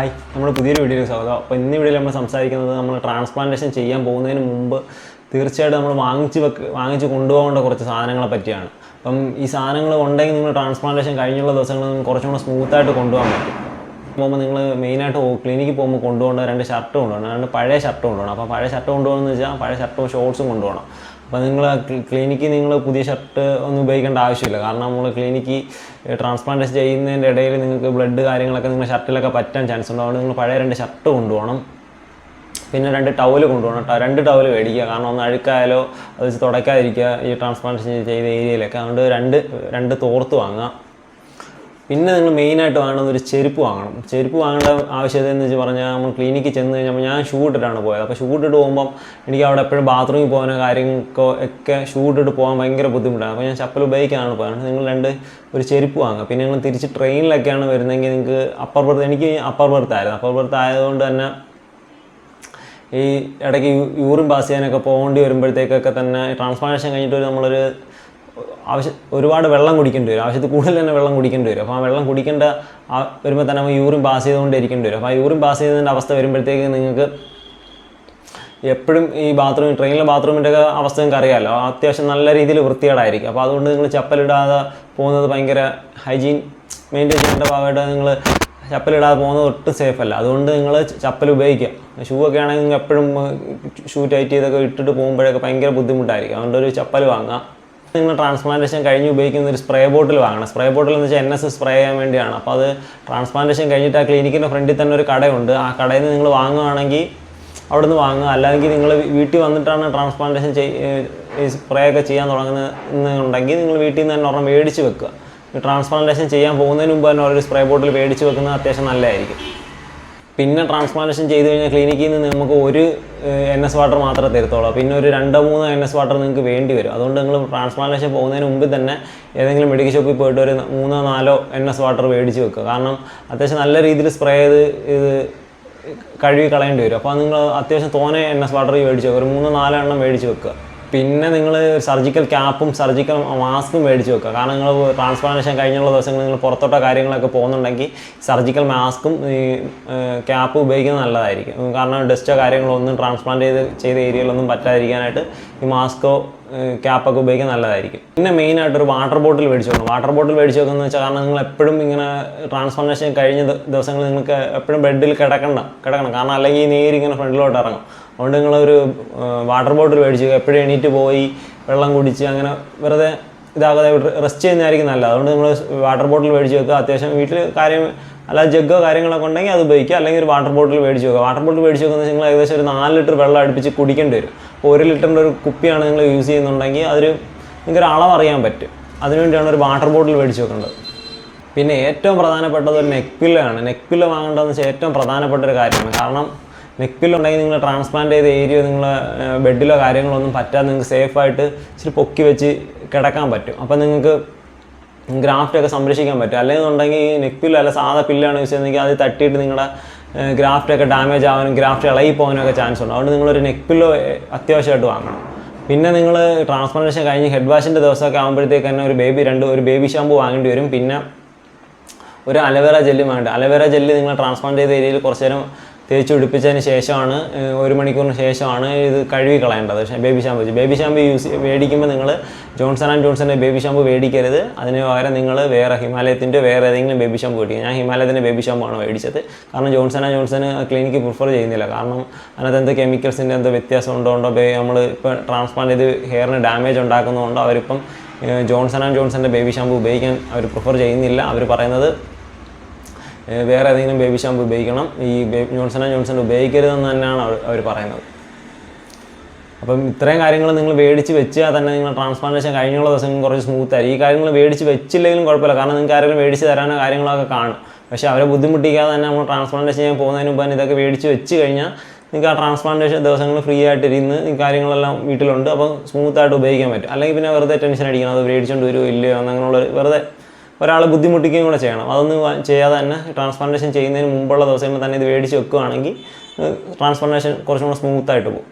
Hi നമ്മുടെ പുതിയൊരു വീഡിയോയിലേക്ക് സ്വാഗതം. അപ്പോൾ ഇന്ന് വീഡിയോയിൽ നമ്മൾ സംസാരിക്കുന്നത് നമ്മൾ ട്രാൻസ്പ്ലാന്റേഷൻ ചെയ്യാൻ പോകുന്നതിന് മുമ്പ് തീർച്ചയായിട്ടും നമ്മൾ വാങ്ങിച്ച് വെക്ക് വാങ്ങിച്ച് കൊണ്ടുപോകേണ്ട കുറച്ച് സാധനങ്ങളെ പറ്റിയാണ്. അപ്പം ഈ സാധനങ്ങൾ ഉണ്ടെങ്കിൽ നിങ്ങൾ ട്രാൻസ്പ്ലാന്റേഷൻ കഴിഞ്ഞുള്ള ദിവസങ്ങൾ നിങ്ങൾക്ക് കുറച്ചും കൂടെ സ്മൂത്തായിട്ട് കൊണ്ടുപോകാൻ പറ്റും. പോകുമ്പോൾ നിങ്ങൾ മെയിനായിട്ട് ക്ലിനിക്കിൽ പോകുമ്പോൾ കൊണ്ടുപോകേണ്ട രണ്ട് ഷർട്ട് കൊണ്ടുപോകണം. രണ്ട് പഴയ ഷർട്ട് കൊണ്ടുപോകണം. അപ്പോൾ പഴയ ഷർട്ട് കൊണ്ടുപോകണമെന്ന് വെച്ചാൽ പഴയ ഷർട്ടും ഷോർട്സും കൊണ്ടുപോകണം. അപ്പോൾ നിങ്ങൾ ക്ലിനിക്കിൽ നിങ്ങൾ പുതിയ ഷർട്ട് ഒന്നും ഉപയോഗിക്കേണ്ട ആവശ്യമില്ല. കാരണം നമ്മൾ ക്ലിനിക്ക് ട്രാൻസ്പ്ലാന്റേഷൻ ചെയ്യുന്നതിന്റെ ഇടയിൽ നിങ്ങൾക്ക് ബ്ലഡ് കാര്യങ്ങളൊക്കെ നിങ്ങൾ ഷർട്ടിലൊക്കെ പറ്റാൻ ചാൻസ് ഉണ്ട്. അതുകൊണ്ട് നിങ്ങൾ പഴയ രണ്ട് ഷർട്ട് കൊണ്ടുപോകണം. പിന്നെ രണ്ട് ടവൽ കൊണ്ടുപോകണം. രണ്ട് ടവൽ മേടിക്കുക. കാരണം ഒന്ന് അഴുക്കായാലോ അത് വെച്ച് തുടയ്ക്കാതിരിക്കുക ഈ ട്രാൻസ്പ്ലാന്റേഷൻ ചെയ്ത ഏരിയയിലൊക്കെ. അതുകൊണ്ട് രണ്ട് രണ്ട് തോർത്ത് വാങ്ങുക. പിന്നെ നിങ്ങൾ മെയിനായിട്ട് വാങ്ങുന്നത് ഒരു ചെരുപ്പ് വാങ്ങണം. ചെരുപ്പ് വാങ്ങേണ്ട ആവശ്യത എന്ന് വെച്ച് പറഞ്ഞാൽ നമ്മൾ ക്ലിനിക്കിൽ ചെന്ന് കഴിഞ്ഞപ്പോൾ ഞാൻ ഷൂ ഇട്ടിട്ടാണ് പോയത്. അപ്പോൾ ഷൂ ഇട്ടിട്ട് പോകുമ്പം എനിക്ക് അവിടെ എപ്പോഴും ബാത്റൂമിൽ പോകുന്ന കാര്യങ്ങൾക്കോ ഒക്കെ ഷൂ ഇട്ടിട്ട് പോകാൻ ഭയങ്കര ബുദ്ധിമുട്ടാണ്. അപ്പോൾ ഞാൻ ചപ്പൽ ഉപയോഗിക്കാനാണ് പോയത്. നിങ്ങൾ രണ്ട് ഒരു ചെരുപ്പ് വാങ്ങുക. പിന്നെ നിങ്ങൾ തിരിച്ച് ട്രെയിനിലൊക്കെയാണ് വരുന്നതെങ്കിൽ നിങ്ങൾക്ക് അപ്പർ ബർത്ത് എനിക്ക് അപ്പർ ബർത്ത് ആയിരുന്നു. അപ്പർ ബർത്ത് ആയതുകൊണ്ട് തന്നെ ഈ ഇടയ്ക്ക് യൂറിൻ പാസ് ചെയ്യാനൊക്കെ പോകേണ്ടി വരുമ്പോഴത്തേക്കൊക്കെ തന്നെ ട്രാൻസ്പ്ലാന്റേഷൻ കഴിഞ്ഞിട്ട് നമ്മളൊരു ആവശ്യം ഒരുപാട് വെള്ളം കുടിക്കേണ്ടി വരും. ആവശ്യത്തിൽ കൂടുതൽ തന്നെ വെള്ളം കുടിക്കേണ്ടി വരും. അപ്പോൾ ആ വെള്ളം കുടിക്കേണ്ട വരുമ്പോൾ തന്നെ നമ്മൾ യൂറിൻ പാസ് ചെയ്തുകൊണ്ടിരിക്കേണ്ടി വരും. അപ്പോൾ ആ യൂറിൻ പാസ് ചെയ്തതിന്റെ അവസ്ഥ വരുമ്പോഴത്തേക്ക് നിങ്ങൾക്ക് എപ്പോഴും ഈ ബാത്റൂം ട്രെയിനിലെ ബാത്റൂമിന്റെ ഒക്കെ അവസ്ഥ നിങ്ങൾക്ക് അറിയാമല്ലോ. അത്യാവശ്യം നല്ല രീതിയിൽ വൃത്തികേടായിരിക്കും. അപ്പോൾ അതുകൊണ്ട് നിങ്ങൾ ചപ്പലിടാതെ പോകുന്നത് ഭയങ്കര ഹൈജീൻ മെയിന്റെയിൻ ചെയ്യേണ്ട ഭാഗമായിട്ട് നിങ്ങൾ ചപ്പലിടാതെ പോകുന്നത് ഒട്ടും സേഫ് അല്ല. അതുകൊണ്ട് നിങ്ങൾ ചപ്പൽ ഉപയോഗിക്കുക. ഷൂ ഒക്കെ ആണെങ്കിൽ എപ്പോഴും ഷൂ ടൈറ്റ് ചെയ്തൊക്കെ ഇട്ടിട്ട് പോകുമ്പോഴൊക്കെ ഭയങ്കര ബുദ്ധിമുട്ടായിരിക്കും. അതുകൊണ്ട് ഒരു ചപ്പൽ വാങ്ങുക. നിങ്ങൾ ട്രാൻസ്പ്ലാന്റേഷൻ കഴിഞ്ഞ് ഉപയോഗിക്കുന്ന ഒരു സ്പ്രേ ബോട്ടിൽ വാങ്ങണം. സ്പ്രേ ബോട്ടിൽ എന്ന് വെച്ചാൽ എൻ എസ് സ്പ്രേ ചെയ്യാൻ വേണ്ടിയാണ്. അപ്പോൾ അത് ട്രാൻസ്പ്ലാന്റേഷൻ കഴിഞ്ഞിട്ട് ആ ക്ലിനിക്കിന്റെ ഫ്രണ്ടിൽ തന്നെ ഒരു കടയുണ്ട്. ആ കടയിൽ നിന്ന് നിങ്ങൾ വാങ്ങുകയാണെങ്കിൽ അവിടെ നിന്ന് വാങ്ങുക. അല്ലെങ്കിൽ നിങ്ങൾ വീട്ടിൽ വന്നിട്ടാണ് ട്രാൻസ്പ്ലാന്റേഷൻ ചെയ് സ്പ്രേ ഒക്കെ ചെയ്യാൻ തുടങ്ങുന്നുണ്ടെങ്കിൽ നിങ്ങൾ വീട്ടിൽ നിന്ന് തന്നെ ഒരെണ്ണം മേടിച്ച് വെക്കുക. ട്രാൻസ്പ്ലാന്റേഷൻ ചെയ്യാൻ പോകുന്നതിന് മുമ്പ് തന്നെ ഒരു സ്പ്രേ ബോട്ടിൽ മേടിച്ച് വെക്കുന്നത് അത്യാവശ്യം നല്ലതായിരിക്കും. പിന്നെ ട്രാൻസ്പ്ലാന്റേഷൻ ചെയ്ത് കഴിഞ്ഞാൽ ക്ലിനിക്കിൽ നിന്ന് നമുക്ക് ഒരു എൻ എസ് വാട്ടർ മാത്രമേ തരത്തുള്ളൂ. പിന്നെ ഒരു രണ്ടോ മൂന്നോ എൻ എസ് വാട്ടർ നിങ്ങൾക്ക് വേണ്ടി വരും. അതുകൊണ്ട് നിങ്ങൾ ട്രാൻസ്പ്ലാന്റേഷൻ പോകുന്നതിന് മുമ്പ് തന്നെ ഏതെങ്കിലും മെഡിക്കൽ ഷോപ്പിൽ പോയിട്ട് ഒരു മൂന്നോ നാലോ എൻ എസ് വാട്ടർ മേടിച്ച് വെക്കുക. കാരണം അത്യാവശ്യം നല്ല രീതിയിൽ സ്പ്രേ ചെയ്ത് ഇത് കഴുകി കളയേണ്ടി വരും. അപ്പോൾ നിങ്ങൾ അത്യാവശ്യം തോനെ എൻ എസ് വാട്ടർ മേടിച്ച് വെക്കുക. ഒരു മൂന്നോ നാലോ എണ്ണം മേടിച്ച് വെക്കുക. പിന്നെ നിങ്ങൾ സർജിക്കൽ ക്യാപ്പും സർജിക്കൽ മാസ്കും മേടിച്ച് വെക്കുക. കാരണം നിങ്ങൾ ട്രാൻസ്പ്ലാന്റേഷൻ കഴിഞ്ഞുള്ള ദിവസങ്ങൾ നിങ്ങൾ പുറത്തോട്ടോ കാര്യങ്ങളൊക്കെ പോകുന്നുണ്ടെങ്കിൽ സർജിക്കൽ മാസ്കും ഈ ക്യാപ്പ് ഉപയോഗിക്കുന്നത് നല്ലതായിരിക്കും. കാരണം ഡസ്റ്റോ കാര്യങ്ങളോ ഒന്നും ട്രാൻസ്പ്ലാന്റ് ചെയ്ത് ചെയ്ത ഏരിയയിലൊന്നും പറ്റാതിരിക്കാനായിട്ട് ഈ മാസ്കോ ക്യാപ്പൊക്കെ ഉപയോഗിക്കാൻ നല്ലതായിരിക്കും. പിന്നെ മെയിനായിട്ട് ഒരു വാട്ടർ ബോട്ടിൽ മേടിച്ചു വെക്കണം. വാട്ടർ ബോട്ടിൽ മേടിച്ചു വെക്കുന്നത് വെച്ചാൽ കാരണം നിങ്ങൾ എപ്പോഴും ഇങ്ങനെ ട്രാൻസ്ഫോർമേഷൻ കഴിഞ്ഞ ദിവസങ്ങൾ നിങ്ങൾക്ക് എപ്പോഴും ബെഡിൽ കിടക്കണ്ട കിടക്കണം. കാരണം അല്ലെങ്കിൽ നീര് ഇങ്ങനെ ഫ്രണ്ടിലോട്ട് ഇറങ്ങും. അതുകൊണ്ട് നിങ്ങളൊരു വാട്ടർ ബോട്ടിൽ മേടിച്ചു. എപ്പോഴും എണീറ്റ് പോയി വെള്ളം കുടിച്ച് അങ്ങനെ വെറുതെ ഇതാകാതെ റെസ്റ്റ് ചെയ്യുന്നതായിരിക്കും നല്ലത്. അതുകൊണ്ട് നിങ്ങൾ വാട്ടർ ബോട്ടിൽ മേടിച്ച് വെക്കുക. അത്യാവശ്യം വീട്ടിൽ കാര്യം അല്ലാതെ ജഗ്ഗോ കാര്യങ്ങളൊക്കെ ഉണ്ടെങ്കിൽ അത് ഉപയോഗിക്കുക. അല്ലെങ്കിൽ ഒരു വാട്ടർ ബോട്ടിൽ മേടിച്ച് വെക്കുക. വാട്ടർ ബോട്ടിൽ മേടിച്ച് വെക്കുന്ന നിങ്ങൾ ഏകദേശം ഒരു നാല് ലിറ്റർ വെള്ളം അടുപ്പിച്ച് കുടിക്കേണ്ടി വരും. ഒരു ലിറ്ററിന്റെ ഒരു കുപ്പിയാണ് നിങ്ങൾ യൂസ് ചെയ്യുന്നുണ്ടെങ്കിൽ അതൊരു നിങ്ങൾക്ക് ഒരു അളവ് അറിയാൻ പറ്റും അതിനുവേണ്ടിയാണ് ഒരു വാട്ടർ ബോട്ടിൽ മേടിച്ച് വെക്കേണ്ടത്. പിന്നെ ഏറ്റവും പ്രധാനപ്പെട്ടത് ഒരു നെക്ക് പില്ലാണ് നെക്ക് പില്ല് വാങ്ങേണ്ടതെന്ന് വെച്ചാൽ ഏറ്റവും പ്രധാനപ്പെട്ട ഒരു കാര്യമാണ്. കാരണം നെക്ക് പില്ല് ഉണ്ടെങ്കിൽ നിങ്ങൾ ട്രാൻസ്പ്ലാന്റ് ചെയ്ത ഏരിയ നിങ്ങൾ ബെഡിലോ കാര്യങ്ങളൊന്നും പറ്റാതെ നിങ്ങൾക്ക് സേഫായിട്ട് ഇച്ചിരി പൊക്കി വെച്ച് കിടക്കാൻ പറ്റും. അപ്പോൾ നിങ്ങൾക്ക് ഗ്രാഫ്റ്റൊക്കെ സംരക്ഷിക്കാൻ പറ്റും. അല്ലെങ്കിൽ ഈ നെക്ക് പില്ല് അല്ല സാധാ പില്ലാണ് യൂസ് ചെയ്യുന്നതെങ്കിൽ അത് തട്ടിയിട്ട് നിങ്ങളുടെ ഗ്രാഫ്റ്റ് ഒക്കെ ഡാമേജ് ആവാനും ഗ്രാഫ്റ്റ് ഇളകി പോകാനും ഒക്കെ ചാൻസ് ഉണ്ട്. അതുകൊണ്ട് നിങ്ങളൊരു നെക്ക് പില്ലോ അത്യാവശ്യമായിട്ട് വാങ്ങണം. പിന്നെ നിങ്ങൾ ട്രാൻസ്പ്ലാന്റേഷൻ കഴിഞ്ഞ് ഹെഡ് വാഷിന്റെ ദിവസമൊക്കെ ആകുമ്പോഴത്തേക്ക് തന്നെ ഒരു ബേബി രണ്ട് ഒരു ബേബി ഷാമ്പു വാങ്ങേണ്ടി വരും. പിന്നെ ഒരു അലവേറ ജെല്ല് വേണ്ട. അലവേറ ജെല്ല് നിങ്ങൾ ട്രാൻസ്പ്ലാന്റ് ചെയ്ത ഏരിയയിൽ കുറച്ച് നേരം തേച്ച് പിടിപ്പിച്ചതിന് ശേഷമാണ് ഒരു മണിക്കൂറിന് ശേഷമാണ് ഇത് കഴുകി കളയേണ്ടത്. ബേബി ഷാമ്പു വെച്ച്. ബേബി ഷാമ്പു യൂസ് മേടിക്കുമ്പോൾ നിങ്ങൾ ജോൺസൺ ആൻഡ് ജോൺസന്റെ ബേബി ഷാമ്പു മേടിക്കരുത് അതിന് പകരം നിങ്ങൾ വേറെ ഹിമാലയത്തിന്റെ വേറെ ഏതെങ്കിലും ബേബി ഷാമ്പു മേടിക്കുക ഞാൻ ഹിമാലയത്തിന്റെ ബേബി ഷാമ്പു ആണ് മേടിച്ചത്. കാരണം Johnson and Johnson clinic prefer ചെയ്യുന്നില്ല. കാരണം അതിനകത്ത് എന്ത് കെമിക്കൽസിന്റെ എന്തോ വ്യത്യാസം ഉണ്ടോ ഉണ്ടോ നമ്മൾ ഇപ്പോൾ ട്രാൻസ്പ്ലാന്റ് ചെയ്ത് ഹെയറിന് ഡാമേജ് ഉണ്ടാക്കുന്നതുകൊണ്ടോ അവരിപ്പം ജോൺസൺ ആൻഡ് ജോൺസന്റെ ബേബി ഷാമ്പു ഉപയോഗിക്കാൻ അവർ പ്രിഫർ ചെയ്യുന്നില്ല. അവർ പറയുന്നത് വേറെ ഏതെങ്കിലും ബേബി ഷാമ്പു ഉപയോഗിക്കണം. ഈ ജോൺസൺ ആൻഡ് ജോൺസൺ ഉപയോഗിക്കരുതെന്ന് തന്നെയാണ് അവർ അവർ പറയുന്നത്. അപ്പം ഇത്രയും കാര്യങ്ങൾ നിങ്ങൾ മേടിച്ച് വെച്ചാൽ തന്നെ നിങ്ങൾ ട്രാൻസ്പ്ലാന്റേഷൻ കഴിഞ്ഞുള്ള ദിവസം കുറച്ച് സ്മൂത്ത് ആയിരിക്കും. ഈ കാര്യങ്ങൾ മേടിച്ച് വെച്ചില്ലെങ്കിലും കുഴപ്പമില്ല. കാരണം നിങ്ങൾക്ക് ആരെങ്കിലും മേടിച്ച് തരാനോ കാര്യങ്ങളൊക്കെ കാണും. പക്ഷേ അവരെ ബുദ്ധിമുട്ടിക്കാതെ തന്നെ നമ്മൾ ട്രാൻസ്പ്ലാന്റേഷൻ ചെയ്യാൻ പോകുന്നതിന് മുമ്പ് തന്നെ ഇതൊക്കെ മേടിച്ച് വെച്ച് കഴിഞ്ഞാൽ നിങ്ങൾക്ക് ആ ട്രാൻസ്പ്ലാന്റേഷൻ ദിവസങ്ങൾ ഫ്രീ ആയിട്ട് ഇരുന്ന് ഈ കാര്യങ്ങളെല്ലാം വീട്ടിലുണ്ട്. അപ്പോൾ സ്മൂത്തായിട്ട് ഉപയോഗിക്കാൻ പറ്റും. അല്ലെങ്കിൽ പിന്നെ വെറുതെ ടെൻഷൻ അടിക്കണം. അത് മേടിച്ചുകൊണ്ട് വരുമോ ഇല്ലയോ അങ്ങനെയുള്ള വെറുതെ ഒരാളെ ബുദ്ധിമുട്ടിക്കുകയും കൂടെ ചെയ്യണം. അതൊന്നും ചെയ്യാതെ തന്നെ ട്രാൻസ്പ്ലാന്റേഷൻ ചെയ്യുന്നതിന് മുമ്പുള്ള ദിവസങ്ങളിൽ തന്നെ ഇത് മേടിച്ച് വെക്കുകയാണെങ്കിൽ ട്രാൻസ്പ്ലാന്റേഷൻ കുറച്ചും കൂടെ സ്മൂത്തായിട്ട് പോകും.